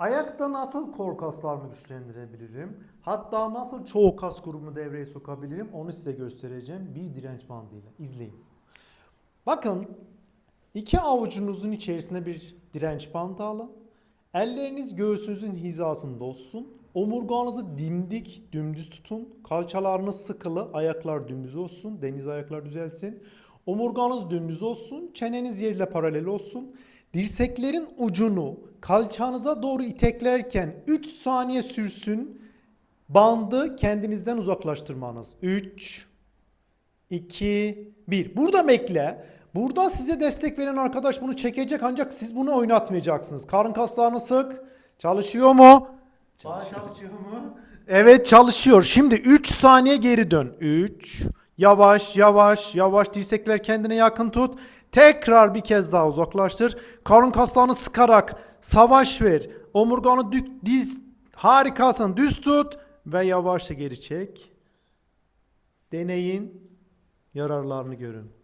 Ayakta nasıl kor kaslarımı güçlendirebilirim? Hatta nasıl çoğu kas grubunu devreye sokabilirim? Onu size göstereceğim bir direnç bandıyla. İzleyin. Bakın iki avucunuzun içerisine bir direnç bandı alın. Elleriniz göğsünüzün hizasında olsun. Omurganızı dimdik, dümdüz tutun. Kalçalarınız sıkılı, ayaklar dümdüz olsun. Deniz ayaklar düzelsin. Omurganız dümdüz olsun. Çeneniz yerle paralel olsun. Dirseklerin ucunu kalçanıza doğru iteklerken 3 saniye sürsün. Bandı kendinizden uzaklaştırmanız. 3 2 1. Burada bekle. Burada size destek veren arkadaş bunu çekecek ancak siz bunu oynatmayacaksınız. Karın kaslarını sık. Çalışıyor mu? Çalışıyor. Çalışıyor mu? Evet çalışıyor. Şimdi 3 saniye geri dön. 3 Yavaş yavaş yavaş dirsekler kendine yakın tut. Tekrar bir kez daha uzaklaştır. Karın kaslarını sıkarak savaş ver. Omurganı dük, diz harikasın düz tut ve yavaşça geri çek. Deneyin yararlarını görün.